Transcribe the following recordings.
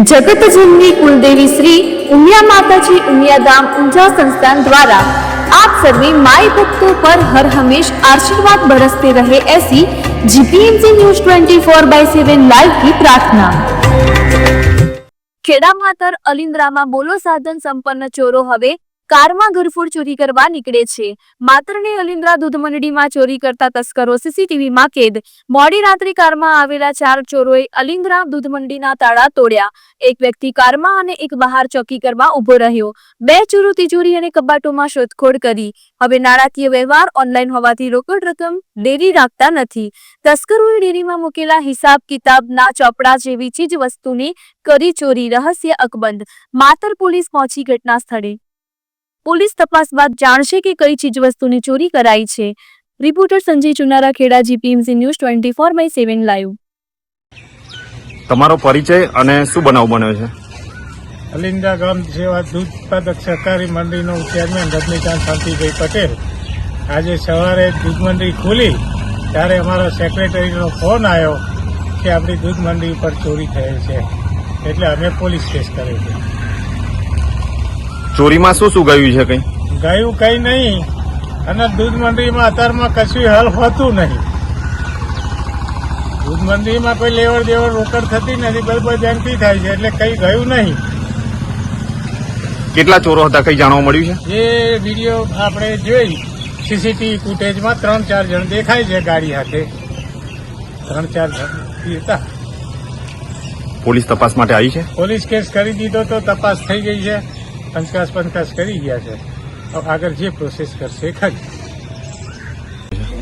જગત જગતજનની કુલદેવી શ્રી ઉમિયા માતાજી ઉમિયા ધામ ઊંઝા સંસ્થાન દ્વારા આપ સર્વે માય ભક્તો પર હર હંમેશ આશીર્વાદ બરસતે રહે એસી GPMC news twenty four by seven લાઈવથી પ્રાર્થના. ખેડા માતર અલિન્દ્રામાં બોલો સાધન સંપન્ન ચોરો હવે કારમાં ઘરફોડ ચોરી કરવા નીકળે છે. માત્રને અલિન્દ્રા દૂધ મંડળીમાં ચોરી કરતા તસ્કરો સીસીટીવીમાં કેદ. મોડી રાત્રે કારમાં આવેલા ચાર ચોરોએ અલિન્દ્રા દૂધ મંડળીના તાળા તોડ્યા. એક વ્યક્તિ કારમાં અને એક બહાર ચોકી કરવા ઊભો રહ્યો. બે ચોરો તિજોરી અને કબાટોમાં શોધખોળ કરી. હવે નાણાકીય વ્યવહાર ઓનલાઈન હોવાથી રોકડ રકમ ડેરી રાખતા નથી. તસ્કરોએ ડેરીમાં મૂકેલા હિસાબ કિતાબના ચોપડા જેવી ચીજ વસ્તુની કરી ચોરી, રહસ્ય અકબંધ. માતર પોલીસ પહોંચી ઘટના સ્થળે. પોલીસ તપાસ બાદ જાણશે કે કઈ ચીજ વસ્તુની ચોરી કરાઈ છે. Reporter Sanjay Chunara Kheda GPMC news twenty four by seven live. તમારો પરિચય અને શું બનાવ બન્યો છે? અલિંદા ગામ જેવા દૂધ ઉત્પાદક સહકારી મંડળીનો ચેરમેન રજનીકાંત શાંતિભાઈ પટેલ આજે સવારે દૂધ મંડળી ખુલી ત્યારે અમારા સેક્રેટરીનો ફોન આવ્યો કે આપણી દૂધ મંડળી ઉપર ચોરી થયેલ છે. એટલે અમે પોલીસ કેસ કર્યો છે. ચોરીમાં શું શું ગયું છે કઈ? ગયું કંઈ નહીં. અને દૂધ મંડળીમાં અત્યારમાં કશું હલ હોતું નહીં. દૂધ મંડળીમાં કોઈ લેવડ દેવડ રોકડ થતી નથી. બરાબર બેંકથી થાય છે. એટલે કંઈ ગયું નહીં. કેટલા ચોરો હતા? કઈ જાણવા મળ્યું છે? એ વીડિયો આપણે જોઈ. સીસીટીવી ફૂટેજમાં ત્રણ ચાર જણ દેખાય છે ગાડી હાથે. ત્રણ ચાર જણ હતા. પોલીસ તપાસ માટે આવી છે? પોલીસ કેસ કરી દીધો તો તપાસ થઈ ગઈ છે. પંચકાસ પંચકાસ કરી ગયા છે. તો આગળ જે પ્રોસેસ કરશે ખરી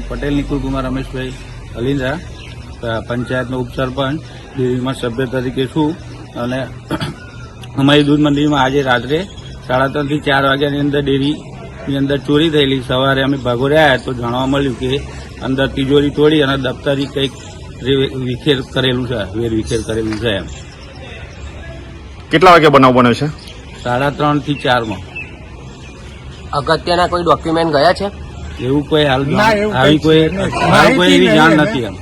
પટેલ નિકુલ કુમાર રમેશભાઈ અલિંદા પંચાયતનો ઉપસરપંચ ડેરીમાં સભ્ય તરીકે છું. અને અમારી દૂધ મંડળીમાં આજે રાત્રે સાડા ત્રણથી ચાર વાગ્યાની અંદર ડેરીની અંદર ચોરી થયેલી. સવારે અમે ભાગોળે આવ્યા તો જાણવા મળ્યું કે અંદર તિજોરી તોડી અને દફતરી કંઈક વિખેર કરેલું છે વેર વિખેર કરેલું છે એમ. કેટલા વાગે બનાવ બન્યો છે? સાડા ત્રણથી ચારમાં અગત્યના કોઈ ડોક્યુમેન્ટ ગયા છે? એવું કોઈ હાલ આવી કોઈ કોઈ એવી જાણ નથી એમ.